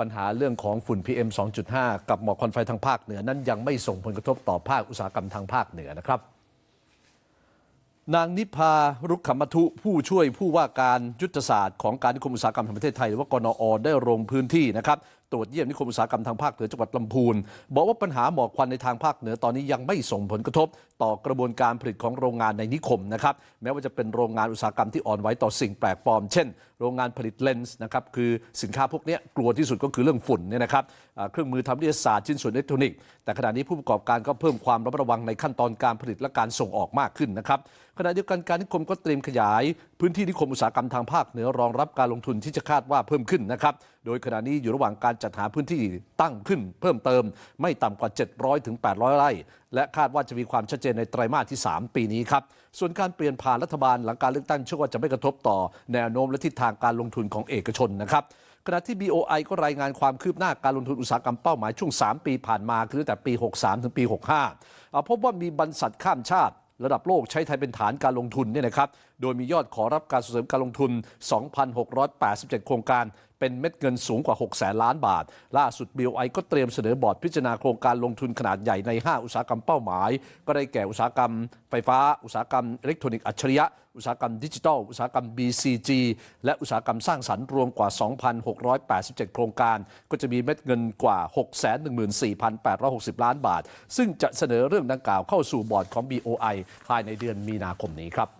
ปัญหาเรื่องของฝุ่น PM 2.5 กับหมอกควันไฟทางภาคเหนือนั้นยังไม่ส่งผลกระทบต่อภาคอุตสาหกรรมทางภาคเหนือนะครับนางนิพารุกขมทุผู้ช่วยผู้ว่าการยุทธศาสตร์ของการนิคมอุตสาหกรรมแห่งประเทศไทยหรือว่ากนอได้ลงพื้นที่นะครับ ตรวจเยี่ยมนิคมอุตสาหกรรมทางภาคเหนือจังหวัดลำพูน บอกว่าปัญหาหมอกควันในทางภาคเหนือตอนนี้ยังไม่ส่งผลกระทบ ต่อกระบวนการผลิตของโรงงานในนิคมนะครับแม้ว่าจะเป็นโรงงานอุตสาหกรรมที่อ่อนไหวต่อสิ่งแปลกปลอม เช่น โรงงานผลิตเลนส์นะครับคือสินค้าพวกนี้กลัวที่สุดก็คือเรื่องฝุ่นเนี่ยนะครับเครื่องมือทำวิทยาศาสตร์ชิ้นส่วนอิเล็กทรอนิกส์แต่ขณะนี้ผู้ประกอบการก็เพิ่มความระมัดระวังในขั้นตอนการผลิตและการส่งออกมากขึ้นนะครับขณะเดียวกันการนิคมก็เตรียมขยาย พื้นที่นิคมอุตสาหกรรมทางภาคเหนือรองรับการลงทุนที่จะคาดว่าเพิ่มขึ้นนะครับ โดยขณะนี้อยู่ระหว่างการจัดหาพื้นที่ตั้งขึ้น เพิ่มเติมไม่ต่ำกว่า 700ถึง800 ไร่ และคาดว่าจะมีความชัดเจนในไตรมาสที่ 3 ปีนี้ครับ ส่วนการเปลี่ยนผ่านรัฐบาลหลังการเลือกตั้งเชื่อว่าจะไม่กระทบต่อแนวโน้มและทิศทางการลงทุนของเอกชนนะครับขณะที่ BOI ก็รายงานความคืบหน้าการลงทุนอุตสาหกรรมเป้าหมายช่วง 3 ปีผ่านมา คือตั้งแต่ปี 63 ถึงปี 65อ่าพบว่ามีบรรษัทข้ามชาติ ระดับโลกใช้ไทยเป็นฐานการลงทุนเนี่ยนะครับ โดยมียอดขอรับการส่งเสริมการลงทุน 2,687 โครงการ เป็นเม็ดเงินสูงกว่า 6 แสนล้านบาท ล่าสุด BOI ก็เตรียมเสนอบอร์ดพิจารณาโครงการลงทุนขนาดใหญ่ใน 5 อุตสาหกรรมเป้าหมาย ก็ได้แก่อุตสาหกรรมไฟฟ้า อุตสาหกรรมอิเล็กทรอนิกส์อัจฉริยะ อุตสาหกรรมดิจิทัล อุตสาหกรรม BCG และอุตสาหกรรมสร้างสรรค์รวมกว่า 2,687 โครงการ ก็จะมีเม็ดเงินกว่า 614,860 ล้านบาท ซึ่งจะเสนอเรื่องดังกล่าวเข้าสู่บอร์ดของ BOI ภายในเดือนมีนาคมนี้ครับ